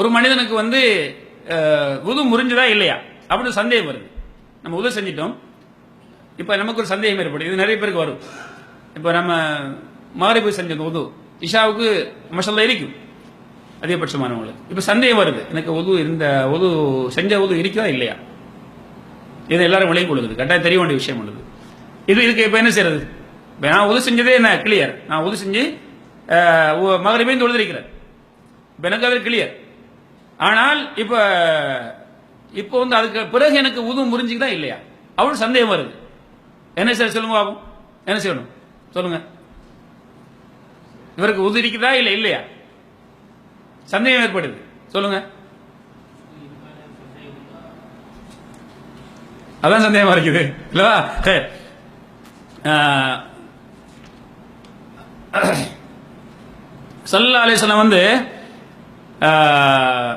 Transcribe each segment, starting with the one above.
ஒரு மனிதனுக்கு வந்து உது முறிஞ்சதா இல்லையா? அப்படின்னு சந்தேகம் வருது. நம்ம உதவி செஞ்சிட்டோம். இப்போ நமக்கு ஒரு சந்தேகம் ஏற்படும் இது நிறைய பேருக்கு வரும். இப்போ நம்ம மாறி போய் செஞ்சது உது இஷாவுக்கு மசாலா இருக்கும். அதிகபட்சமானவங்களுக்கு. இப்போ சந்தேகம் வருது. எனக்கு உது இந்த உது செஞ்ச உது இருக்கா இல்லையா? இதை எல்லாரும் விளைவு கொள்ளுது. கட்டாயம் தெரிய வேண்டிய விஷயம் உள்ளது. இது இதுக்கு இப்போ என்ன செய்யறது இப்போ நான் உது செஞ்சதே என்ன? கிளியர் நான் உது செஞ்சு மகரிபையும் தொழுதிருக்கிறேன் இப்போ எனக்கு அது கிளியர் ஆனால் இப்போ இப்போ வந்து அதுக்கு பிறகு எனக்கு உதுவும் முறிஞ்சுக்குதா இல்லையா? அவனு சந்தேகம் வருது. என்ன சார் சொல்லுங்க பாபு? என்ன செய்யணும்? சொல்லுங்க. இவருக்கு உதிரிக்குதா இல்ல இல்லை இல்லையா? சந்தேகம் ஏற்படுது. சொல்லுங்க. அதான் சந்தேகமா இருக்குது. இல்லவா? சரி. சல்லா அலிஸ்லாம் வந்து ஆஹ்,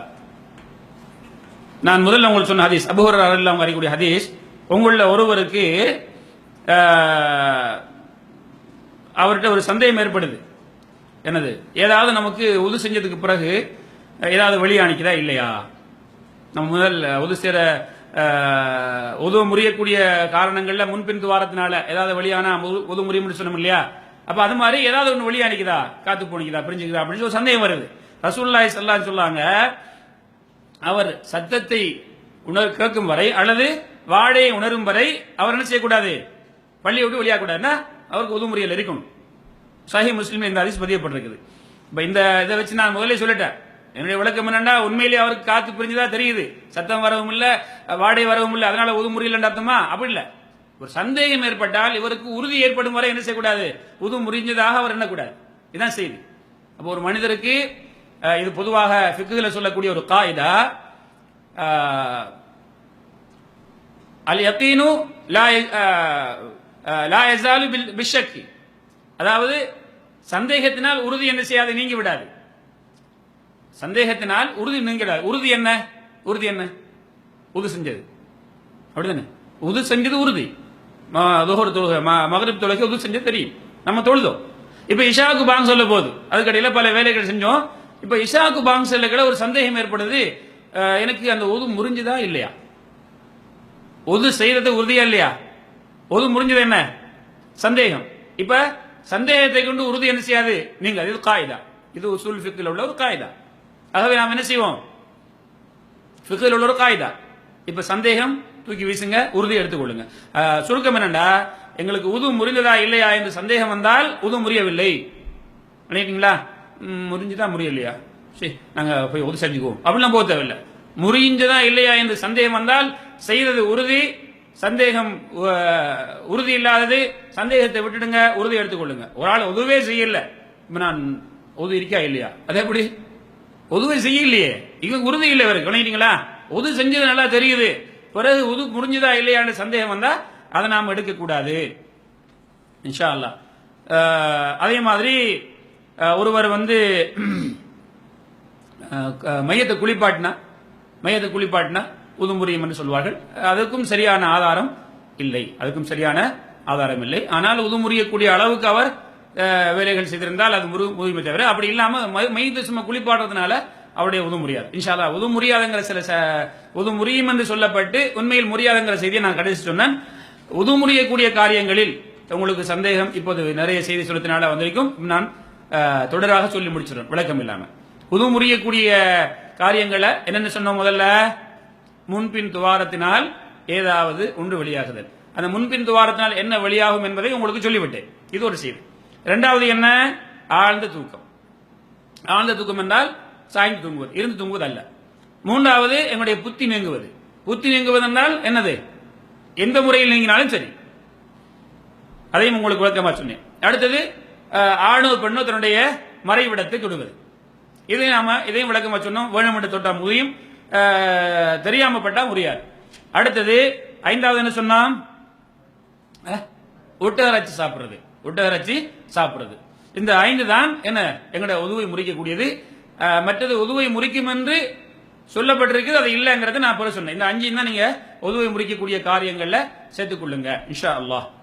நான் முதல்ல உங்களுக்கு சொன்ன ஹதீஸ். அபுஹர் அல்லாம வரக்கூடிய ஹதீஸ். உங்களில் ஒருவருக்கு அவர்கிட்ட ஒரு சந்தேகம் ஏற்படுது. என்னது? ஏதாவது நமக்கு உது செஞ்சதுக்கு பிறகு ஏதாவது வெளியாணிக்குதா இல்லையா? நம்ம முதல் உது சேர உதவு முறியக்கூடிய காரணங்களில் முன்பின் துவாரத்தினால ஏதாவது வெளியானா உது- உது முறியும்னு சொன்னோம் இல்லையா? அப்போ அது மாதிரி ஏதாவது ஒன்று வெளியானிக்குதா காத்து போனிக்குதா? பிரிஞ்சுக்குதா? அப்படின்னு சொல்லி ஒரு சந்தேகம் வருது. ரசூல்லாய் சல்லான்னு சொல்லாங்க அவர் சத்தத்தை உணர் கேட்கும் வரை அல்லது வாழையை உணரும் வரை அவர் என்ன செய்யக்கூடாது? பள்ளியை விட்டு வெளியாகக்கூடாதுன்னா அவருக்கு உதுமுறையில் இருக்கணும் சஹி முஸ்லீம் இந்த ஹதீஸ் பதியப்பட்டிருக்குது. இப்போ இந்த இதை வச்சு நான் முதலே சொல்லிட்டேன். என்னுடைய விளக்கம் என்னன்னா உண்மையிலேயே அவருக்கு காத்து பிரிஞ்சுதா தெரியுது. சத்தம் வரவும் இல்லை வாடை வரவும் இல்லை அதனால உதுமுறையில் அர்த்தமா? அப்படி இல்லை. ஒரு சந்தேகம் ஏற்பட்டால் இவருக்கு உறுதி ஏற்படும் வரை என்ன செய்யக்கூடாது? உது முறிஞ்சதாக அவர் எண்ணக்கூடாது. இதுதான் செய்தி. அப்போ ஒரு மனிதருக்கு இது பொதுவாக ஃபிக்குல சொல்லக்கூடிய ஒரு காயிதா? அல் யக்கீனு லா ய- லா பில் பிஷக்கி. அதாவது சந்தேகத்தினால் உறுதி என்ன செய்யாது நீங்கி விடாது. சந்தேகத்தினால் உறுதி நீங்கிடாது உறுதி என்ன? உறுதி என்ன? உது செஞ்சது. அப்படிதானே? உது செஞ்சது உறுதி. துஹர் தொழுக மகரிப் தொழுகை உது செஞ்சது தெரியும். நம்ம தொழுதோம். இப்ப இஷாவுக்கு பாங்க சொல்ல போகுது. அதுக்கடையில பல வேலைகள் செஞ்சோம். இப்ப இஷாவுக்கு பாங் சொல்லக்கிட ஒரு சந்தேகம் ஏற்படுது. எனக்கு அந்த ஒது முறிஞ்சுதா இல்லையா? ஒது செய்யறது உறுதியா இல்லையா? ஒது முறிஞ்சது என்ன? சந்தேகம். இப்ப சந்தேகத்தை கொண்டு உறுதி என்ன செய்யாது? நீங்க இது காய்தா. இது உசூல் ஃபிக்கில் உள்ள ஒரு காய்தா. ஆகவே நாம் என்ன செய்வோம்? ஃபிக்கில் உள்ள ஒரு காய்தா. இப்ப சந்தேகம் தூக்கி வீசுங்க உறுதி எடுத்துக்கொள்ளுங்க. அஹ், சுருக்கம் என்னண்டா? எங்களுக்கு உது முறிந்ததா இல்லையா என்று சந்தேகம் வந்தால் உது முறியவில்லை. நினைக்கிறீங்களா முறிஞ்சுதா முறியலையா? சரி நாங்கள் போய் உது செஞ்சுக்குவோம். அப்படிலாம் போக தேவையில்லை. முறிஞ்சதா இல்லையா என்று சந்தேகம் வந்தால் செய்தது உறுதி. சந்தேகம் உறுதி இல்லாதது சந்தேகத்தை விட்டுடுங்க உறுதி எடுத்துக்கொள்ளுங்க. ஒரு ஆள் உதவே செய்யல. இப்போ நான் உதவி இருக்கா இல்லையா? அது எப்படி? உதவி செய்யலையே. இவங்க உறுதி இல்லை இவருக்கு. விளங்கிட்டீங்களா உது செஞ்சது நல்லா தெரியுது. பிறகு உது முடிஞ்சதா இல்லையான்னு சந்தேகம் வந்தா அதை நாம் எடுக்கக்கூடாது. இன்ஷா அல்லாஹ். அதே மாதிரி ஒருவர் வந்து மையத்தை குளிப்பாட்டினா மையத்தை குளிப்பாட்டினா உதுமுறியும் என்று சொல்வார்கள். அதற்கும் சரியான ஆதாரம் இல்லை. அதுக்கும் சரியான ஆதாரம் இல்லை. ஆனால் உதுமுறியக்கூடிய அளவுக்கு அவர் வேலைகள் செய்திருந்தால் அது முரு முதுமை தவிர அப்படி இல்லாமல் மையத்தை சும்மா குளிப்பாடுறதுனால அவருடைய உது முடியாது இன்ஷாலா உது முறியாதுங்கிற சில ச- உது முறியும் என்று சொல்லப்பட்டு உண்மையில் முறியாதுங்கிற செய்தியை நான் கடைசி சொன்னேன். உது முறியக்கூடிய காரியங்களில் உங்களுக்கு சந்தேகம் இப்போது நிறைய செய்தி சொல்லத்தினால வந்திருக்கும். நான் தொடராக சொல்லி முடிச்சிடும் விளக்கம் இல்லாம. புது முறியக்கூடிய காரியங்களை என்னென்ன சொன்னோம் முதல்ல? முன்பின் துவாரத்தினால் ஏதாவது ஒன்று வெளியாகுதல். அந்த முன்பின் துவாரத்தினால் என்ன வெளியாகும் என்பதை உங்களுக்கு சொல்லிவிட்டேன். இது ஒரு செய்தி இரண்டாவது என்ன? ஆழ்ந்த தூக்கம். ஆழ்ந்த தூக்கம் என்றால் சாய்ந்து தூங்குவது இருந்து தூங்குவது அல்ல மூன்றாவது எங்களுடைய புத்தி நீங்குவது. புத்தி நீங்குவது என்றால் என்னது? எந்த முறையில் நீங்கினாலும் சரி. அதையும் உங்களுக்கு விளக்கமா சொன்னேன். அடுத்தது ஆணோ பெண்ணோ தன்னுடைய மறைவிடத்தை தொடுவது. இதை நாம இதையும் விளக்கமா சொன்னோம். வேணுமென்று தொட்டா முறியும். தெரியாம பட்டா முடியாது அடுத்தது ஐந்தாவது என்ன சொன்னான்? அஹ், சாப்பிடுறது. ஒட்டகரைச்சி சாப்பிடுறது. இந்த ஐந்து தான் என்ன எங்களுடைய உதவை முறிக்கக்கூடியது. மற்றது உதவை முறிக்கும் என்று சொல்லப்பட்டிருக்குது அது இல்லைங்கிறது நான் பிறகு சொன்னேன். இந்த அஞ்சு தான் நீங்க உதவை முறிக்கக்கூடிய காரியங்கள்ல சேர்த்துக்கொள்ளுங்க இன்ஷா அல்லாஹ்.